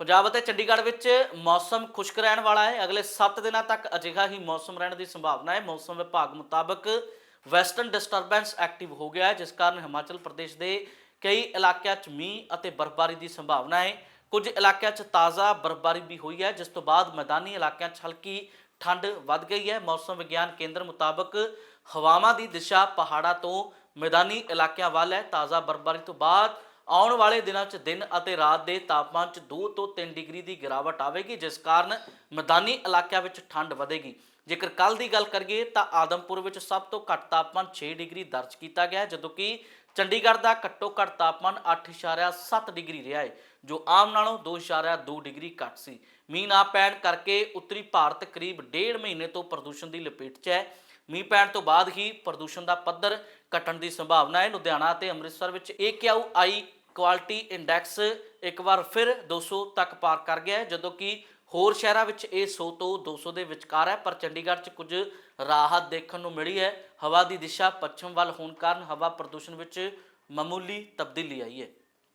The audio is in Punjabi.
ਪੰਜਾਬ ਅਤੇ ਚੰਡੀਗੜ੍ਹ ਵਿੱਚ ਮੌਸਮ ਖੁਸ਼ਕ ਰਹਿਣ ਵਾਲਾ ਹੈ। ਅਗਲੇ 7 ਦਿਨਾਂ ਤੱਕ ਅਜਿਹਾ ਹੀ ਮੌਸਮ ਰਹਿਣ ਦੀ ਸੰਭਾਵਨਾ ਹੈ। ਮੌਸਮ ਵਿਭਾਗ ਮੁਤਾਬਕ ਵੈਸਟਰਨ ਡਿਸਟਰਬੈਂਸ ਐਕਟਿਵ ਹੋ ਗਿਆ ਹੈ, ਜਿਸ ਕਾਰਨ ਹਿਮਾਚਲ ਪ੍ਰਦੇਸ਼ ਦੇ ਕਈ ਇਲਾਕਿਆਂ 'ਚ ਮੀਂਹ ਅਤੇ ਬਰਫ਼ਬਾਰੀ ਦੀ ਸੰਭਾਵਨਾ ਹੈ। ਕੁਝ ਇਲਾਕਿਆਂ 'ਚ ਤਾਜ਼ਾ ਬਰਫ਼ਬਾਰੀ ਵੀ ਹੋਈ ਹੈ, ਜਿਸ ਤੋਂ ਬਾਅਦ ਮੈਦਾਨੀ ਇਲਾਕਿਆਂ 'ਚ ਹਲਕੀ ਠੰਡ ਵੱਧ ਗਈ ਹੈ। ਮੌਸਮ ਵਿਗਿਆਨ ਕੇਂਦਰ ਮੁਤਾਬਕ ਹਵਾਵਾਂ ਦੀ ਦਿਸ਼ਾ ਪਹਾੜਾਂ ਤੋਂ ਮੈਦਾਨੀ ਇਲਾਕਿਆਂ ਵੱਲ ਹੈ। ਤਾਜ਼ਾ ਬਰਫ਼ਬਾਰੀ ਤੋਂ ਬਾਅਦ ਆਉਣ ਵਾਲੇ ਦਿਨਾਂ 'ਚ ਦਿਨ ਅਤੇ ਰਾਤ ਦੇ ਤਾਪਮਾਨ 'ਚ 2 ਤੋਂ 3 ਡਿਗਰੀ ਦੀ ਗਿਰਾਵਟ ਆਵੇਗੀ, ਜਿਸ ਕਾਰਨ ਮੈਦਾਨੀ ਇਲਾਕਿਆਂ ਵਿੱਚ ਠੰਡ ਵਧੇਗੀ। ਜੇਕਰ ਕੱਲ ਦੀ ਗੱਲ ਕਰੀਏ ਤਾਂ ਆਦਮਪੁਰ ਵਿੱਚ ਸਭ ਤੋਂ ਘੱਟ ਤਾਪਮਾਨ 6 ਡਿਗਰੀ ਦਰਜ ਕੀਤਾ ਗਿਆ ਜਦੋਂ ਕਿ ਚੰਡੀਗੜ੍ਹ ਦਾ ਘੱਟੋ ਘੱਟ ਤਾਪਮਾਨ 8.7 ਡਿਗਰੀ ਰਿਹਾ ਹੈ, ਜੋ ਆਮ ਨਾਲੋਂ 2.2 ਡਿਗਰੀ ਘੱਟ ਸੀ। ਮੀਂਹ ਨਾ ਪੈਣ ਕਰਕੇ ਉੱਤਰੀ ਭਾਰਤ ਕਰੀਬ ਡੇਢ ਮਹੀਨੇ ਤੋਂ ਪ੍ਰਦੂਸ਼ਣ ਦੀ ਲਪੇਟ 'ਚ ਹੈ। ਮੀਂਹ ਪੈਣ ਤੋਂ ਬਾਅਦ ਹੀ ਪ੍ਰਦੂਸ਼ਣ ਦਾ ਪੱਧਰ ਘਟਣ ਦੀ ਸੰਭਾਵਨਾ ਹੈ। ਲੁਧਿਆਣਾ ਅਤੇ ਅੰਮ੍ਰਿਤਸਰ ਵਿੱਚ AQI ਕੁਆਲਿਟੀ ਇੰਡੈਕਸ ਇੱਕ ਵਾਰ ਫਿਰ 200 ਤੱਕ ਪਾਰ ਕਰ ਗਿਆ ਹੈ, ਜਦੋਂ ਕਿ ਹੋਰ ਸ਼ਹਿਰਾਂ ਵਿੱਚ ਇਹ 100 ਤੋਂ 200 ਦੇ ਵਿਚਕਾਰ ਹੈ, ਪਰ ਚੰਡੀਗੜ੍ਹ 'ਚ ਕੁਝ ਰਾਹਤ ਦੇਖਣ ਨੂੰ ਮਿਲੀ ਹੈ। ਹਵਾ ਦੀ ਦਿਸ਼ਾ ਪੱਛਮ ਵੱਲ ਹੋਣ ਕਾਰਨ ਹਵਾ ਪ੍ਰਦੂਸ਼ਣ ਵਿੱਚ ਮਾਮੂਲੀ ਤਬਦੀਲੀ ਆਈ ਹੈ।